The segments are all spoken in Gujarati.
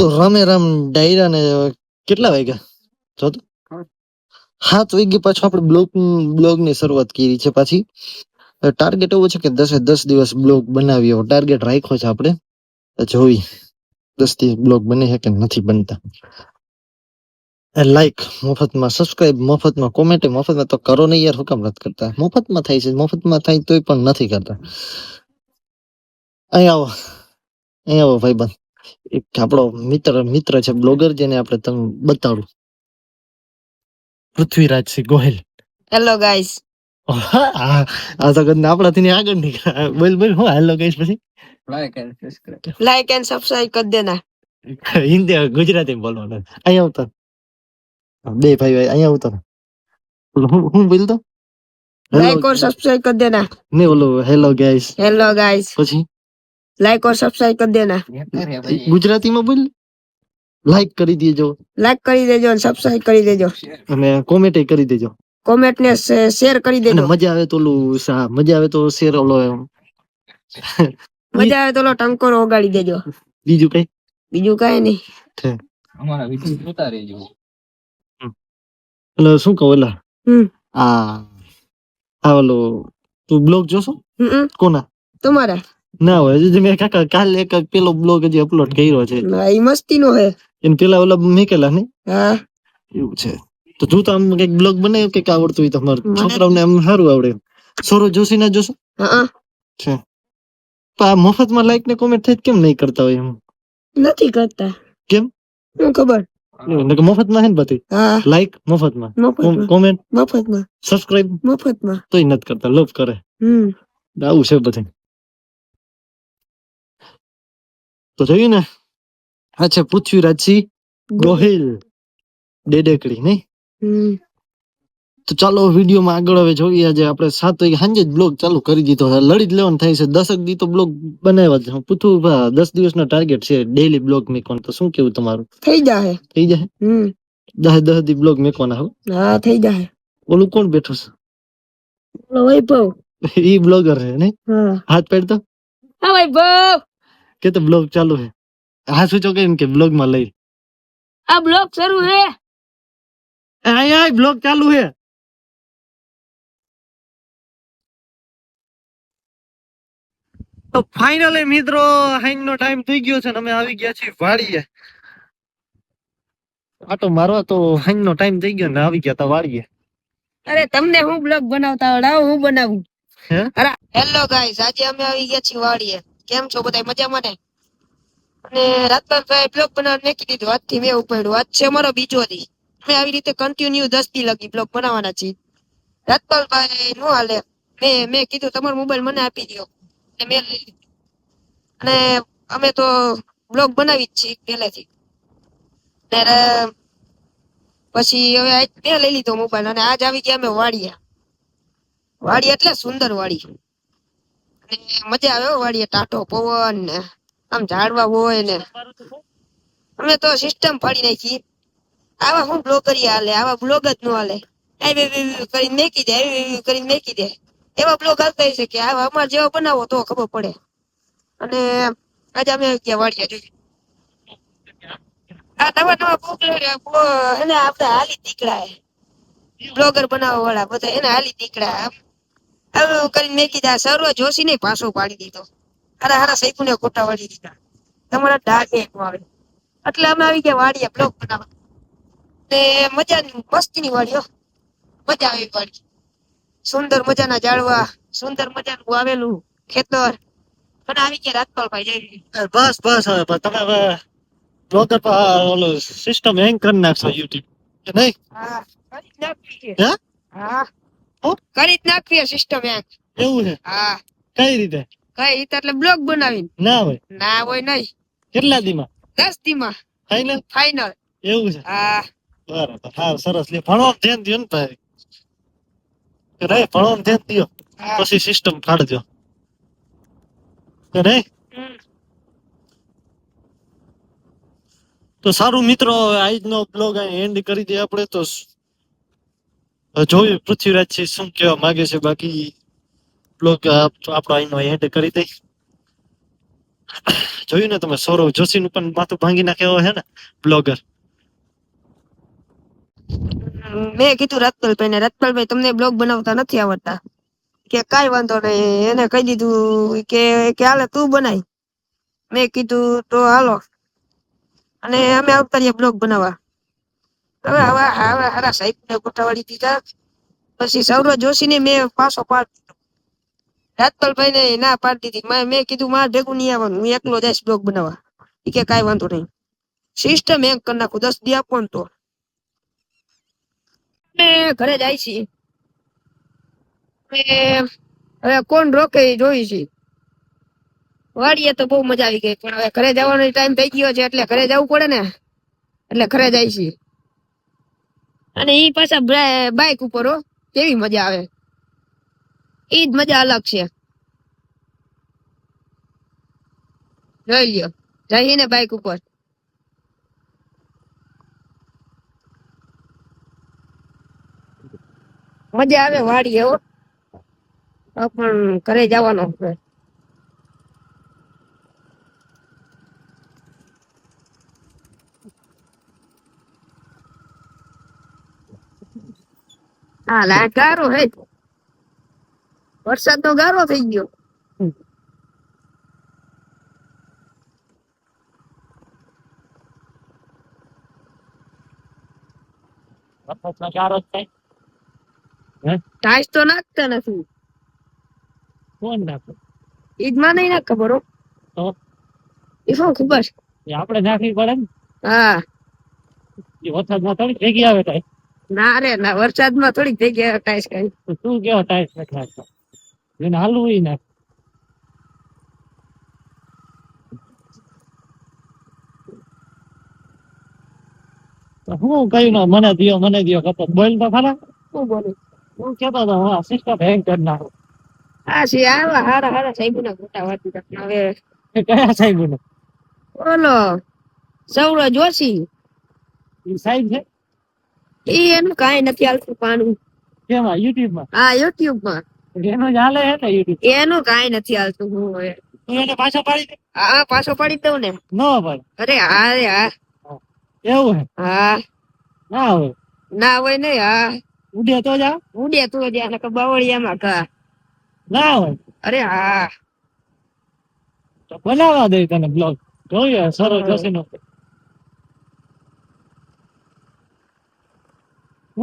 તો રમે રામ ડાયરા ને કેટલા વાગ્યા? જો તો સાત વાગે પાછો આપણે બ્લોગ બ્લોગની શરૂઆત કરી છે પાછી. ટાર્ગેટ એવો છે કે દસે દસ દિવસ બ્લોગ બનાવીએ. ટાર્ગેટ રાખ્યો છે આપણે. જોઈ દસથી બ્લોગ બને છે કે નથી બનતા. લાઈક મફતમાં સબસ્ક્રાઇબ મફતમાં કોમેન્ટ મફતમાં તો કરો નહીં યાર હુકમ નથી કરતા? મફતમાં થાય છે મફતમાં થાય તોય પણ નથી કરતા. અહીં આવો. અહીં આવો ભાઈબંધ. એક આપણો મિત્ર મિત્ર છે બ્લોગર જેને આપણે તમને બતાડું. પૃથ્વીરાજ સિંહ ગોહિલ. હેલો ગાઈસ આ સગન આપણાથી આગળ નીકળ્યા બોલ બોલ હું હેલો ગાઈસ પછી? લાઈક એન્ડ સબસ્ક્રાઇબ કરી દેના. હિન્દી ગુજરાતી બોલવાનું. અહીંયા ઉતર. બે ભાઈ ભાઈ અહીંયા ઉતર. હું બોલ તો? લાઈક ઓર સબસ્ક્રાઇબ કરી દેના. ને ઓલો હેલો ગાઈસ હેલો ગાઈસ પછી? લાઈક ઓર સબસ્ક્રાઇબ કરી દેના. ગુજરાતીમાં બોલ. લાઈક કરી દેજો. લાઈક કરી દેજો અને સબસ્ક્રાઇબ કરી દેજો. અને કોમેન્ટ કરી દેજો. કોમેન્ટ ને શેર કરી દેજો. મજા આવે તો ઓલું મજા આવે તો શેર ઓલો મજા આવે તો ઓલો ટંકોરો ઓગાડી દેજો. બીજું કઈ? બીજું કઈ નહીં. અમારા વીડિયો જોતા રહેજો. એટલે શું કહું એલા આ આ ઓલો તું બ્લોગ જોશો? કોના? તમારા ના હોય. હજી મેં કાકા કાલે એક પેલો બ્લોગ હજી અપલોડ કર્યો છે. એ મસ્તી નો હે. એને પેલા ઓલા મેકેલા ને? હા. એવું છે. તો તું તો આમ કંઈક બ્લોગ બનાવ્યો કે આવડતું હોય તમારે છોકરાઓને આમ સારું આવડે. સોરો જોશી ના જોશો? હા છે. આ મફતમાં લાઈક ને કોમેન્ટ થઈ કેમ નહીં કરતા હોય એમ? નથી કરતા. કેમ? શું ખબર? મફતમાં મફતમાં હે ને બધી? લાઈક મફતમાં. કોમેન્ટ મફતમાં. સબસ્ક્રાઇબ મફતમાં. તોય નથી કરતા. લોભ કરે. હમ. આવું છે બધું. તો જોયું ને? અચ્છા છે પૃથ્વીરાજસિંહ ગોહિલ ડેડેકડી નહીં? તો ચાલો વિડીયોમાં આગળ હવે જોઈએ આજે આપણે સાત વાગે સાંજે જ બ્લોગ ચાલુ કરી દીધો છે. લડી જ લેવાનું થાય છે. દસક દી તો બ્લોગ બનાવ્યા છે. પૂછું દસ દિવસનો ટાર્ગેટ છે ડેઈલી બ્લોગ મેકવાનું. તો શું કેવું તમારું? થઈ જાય થઈ જાય દસ દસ દી બ્લોગ મેકવાના હો. હા થઈ જાય ઓલું કોણ બેઠું બોલો વૈભવ. ઈ બ્લોગર છે ને હાથ પેડતો હા વૈભવ. કે તો બ્લોગ ચાલુ છે? હા શું છો કે બ્લોગમાં લઈ. આ બ્લોગ શરૂ હે. આય આય બ્લોગ ચાલુ હે. તો ફાઇનલી મિત્રો હાઈન નો ટાઈમ થઈ ગયો છે ને અમે આવી ગયા છીએ વાડીએ. આટો મારવા તો હાઈન નો ટાઈમ થઈ ગયો ને આવી ગયા તા વાડીએ. અરે તમને હું બ્લોગ બનાવતા આવડાવ હું બનાવું. હે? અરે હેલો ગાઈસ આજે અમે આવી ગયા છીએ વાડીએ. કેમ છો? બધા મજામાં ને? અને રાતમાં ભાઈ બ્લોગ બનાવવાનું નાખી દીધું. આજથી મેં ઉપાડ્યું. આજ છે અમારો બીજો દી. અમે આવી રીતે કન્ટિન્યુ દસ દી લગી બ્લોગ બનાવવાના છીએ. રાતપાલભાઈ નો હાલે. મેં મેં કીધું, તમારો મોબાઈલ મને આપી દો અને મેં અને અમે તો બ્લોગ બનાવી જ છીએ પહેલેથી. પછી હવે મેં લઈ લીધો મોબાઈલ અને આજ આવી ગયા અમે વાડીએ વાડી એટલે સુંદર વાડી. મજા આવે વાળીએ ટાટો પવન ને. આમ ઝાડવા હોય ને. અમે તો સિસ્ટમ પાડી નાખી. આવા હું બ્લોગરી હાલે, આવા બ્લોગ જ નો હાલે. કરીને મેકી દે કરીને મેકી દે. એવા બ્લોગ હાલતા હશે કે આવા અમારે જેવા બનાવો તો ખબર પડે. અને આજે અમે ગયા વાડીએ જોઈએ આ નવા નવા બ્લોગ એને આપણે હાલી નીકળાય બ્લોગર બનાવવા વાળા બધા એને હાલી આમ. આવું કરીને મેં કીધા સર્વ જોશી ને પાછો પાડી દીધો. હારા હારા સૈકુ ને ખોટા વાળી દીધા. તમારા ડાકે આવે એટલે અમે આવી ગયા વાડીએ બ્લોક બનાવવા. ને મજાની મસ્તીની વાડી હો. મજા આવી વાડી સુંદર મજાના ઝાડવા સુંદર મજાનું વાવેલું ખેતર. અને આવી ગયા રાજપાલભાઈ જઈ બસ બસ હવે તમે હવે બ્લોગર પર ઓલો સિસ્ટમ હેંગ કરી નાખશો યુટ્યુબ નહીં? હા? હે? કરી જ નાખવી સિસ્ટમ એક એવું છે? હા. કઈ રીતે? કઈ રીતે? એટલે બ્લોગ બનાવીને. ના હોય. ના હોય નહીં. કેટલા દીમાં? દસ દીમાં. ફાઇનલ ફાઈનલ એવું છે? હા. બરાબર. હા સરસ. લે ભણો ધ્યાન દો ને ભાઈ. રે ભણો ધ્યાન દો પછી સિસ્ટમ કાઢજો. હમ. તો સારું મિત્રો આજનો બ્લોગ અહીં એન્ડ કરી દઈએ આપણે. તો જોયું પૃથ્વીરાજ છે શું કહેવા માંગે છે? બાકી બ્લોગ આપણો અહીંનો એન્ડ કરી દઈ જોયું ને તમે, સૌરવ જોશી નું પણ માથું ભાંગી નાખે એવો હે ને બ્લોગર મેં કીધું રતનલભાઈ ને રતનલભાઈ તમને બ્લોગ બનાવતા નથી આવડતા. કે કાઈ વાંધો નહીં, એને કહી દીધું કે કે હાલે તું બનાય. મેં કીધું તો હાલો. અને અમે આવતા રહીએ બ્લોગ બનાવવા. હવે હવે હવે હારા સાહેબ ને ગોઠવાડી દીધા. પછી સૌરવ જોશી ને મેં પાછો પાડ રાતપાલભાઈ ને ના પાડી દીધી. મેં કીધું, મારે ભેગું નહીં આવવાનું. હું એકલો જઈશ બ્લોગ બનાવવા. એ કે, કાંઈ વાંધો નહીં. સિસ્ટમ હેંગ કરી નાખું. દસ દી આપો તો. ઘરે જાય છે હવે કોણ રોકે જોઈ છે. વાડીએ તો બહુ મજા આવી ગઈ, પણ હવે ઘરે જવાનો ટાઈમ થઈ ગયો છે, એટલે ઘરે જવું પડે ને. એટલે ઘરે જાય છે અને ઈ પાછા બાઇક ઉપર હો. કેવી મજા આવે? એ જ મજા અલગ છે. જોઈ લ્યો. રહીને બાઇક ઉપર. મજા આવે વાડી એવો પણ ઘરે જવાનો હા લા ગારો હે. વરસાદ નો ગારો થઈ ગયો. થાય ટાઈસ તો નાખતા નથી. કોણ નાખે? ઈજમાં નહીં નાખ ખબર એ શું ખબર? આપણે નાખવી પડે ને? હા. એ વરસાદમાં થોડી ભેગી આવે કાંઈ. ના રે ના વરસાદમાં થોડીક થઈ ગયા ટાઈસ કઈ શું કેવો ટાઈસ નથી એને હાલવું નાખ હું કઈ ના મને દિયો મને દિયો કતો બોલ તો ખરા. શું બોલું? હું કેતો તો હા સિસ્ટમ હેંગ કરી નાખો હા સી આવા હારા હારા સાહેબ ના મોટા વાતી. હવે કયા સાહેબ નો બોલો સૌરવ જોશી. સાહેબ છે? ઈ એનું કાઈ નથી હાલતું પાનું કેમાં? યુટ્યુબમાં હા યુટ્યુબમાં એનો ચાલે હે ને યુટ્યુબ? એનું કાંઈ નથી હાલતું હું હવે. એને પાછો પાડી દે. હા પાછો પાડી દઉં ને. ન ભાઈ અરે હા રે હા. એવું હે? હા. ના હોય. ના હોય ને હા. ઉડે તો જા. ઉડે તું જ્યાં નકર બાવળિયામાં કા ના હોય. અરે હા. તો બનાવવા દે તને બ્લોગ. જોઈએ સરોજ જોશી નો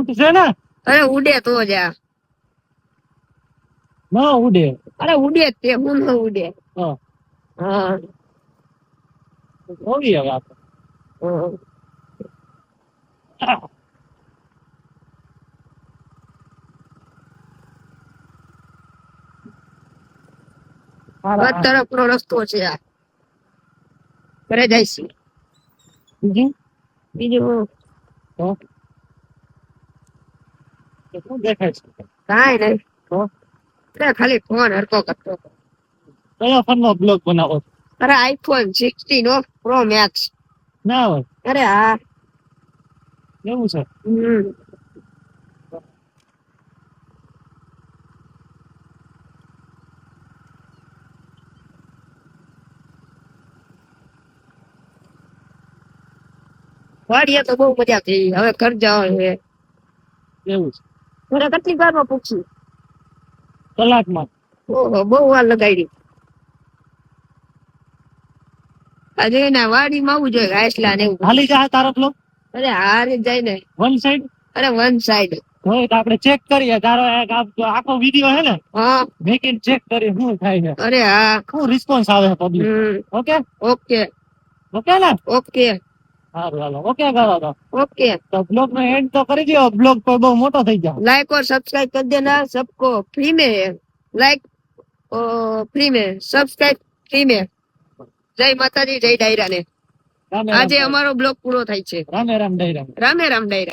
છે ને? અરે ઉડે તો જા ન ઉડે. અરે ઉડે જ તે હું ન ઉડે. હા. હા. જોઈએ હવે આપણે. રસ્તો છે આ. ઘરે જાય બીજું? બીજું? શું દેખાય છે? કાંઈ નહીં. તો? ખાલી ફોન હરકો કરતો કયા બ્લોગ બનાવો? અરે આઈફોન નો પ્રો મેક્સ ના હોય. અરે હા. એવું છે? હમ. વાડીએ તો બહુ મજા થઈ. હવે ઘર જવાનું છે. એવું છે. ઘરે કેટલી વારમાં પૂછ્યું કલાકમાં. ઓહો બહુ વાર લગાડી. આજે વાડી માં આવું જોઈએ ગાયસલા ને એવું. હાલી જાય તારો બ્લોગ અરે હારે જાય ને. વન સાઈડ અરે વન સાઈડ હોય તો આપણે ચેક કરીએ. તારો એક આખો વીડિયો હે ને? હા. મેકીને ચેક કરીએ શું થાય છે. અરે હા. શું રિસ્પોન્સ આવે પબ્લિક ઓકે ઓકે ઓકે ને? ઓકે સારું હાલો ઓકે કરો તો ओके તો બ્લોગ નો એન્ડ તો કરી દો બ્લોગ તો બહુ મોટો થઈ જાય लाइक और सब्सक्राइब कर देना सबको फ्री में है लाइक फ्री में सब्सक्राइब फ्री में જય માતાજી જય ડાયરા ને રામે રામ આજે અમારો બ્લોગ પૂરો થાય છે રામે રામ દઈ રામ રામે રામ ડાયરા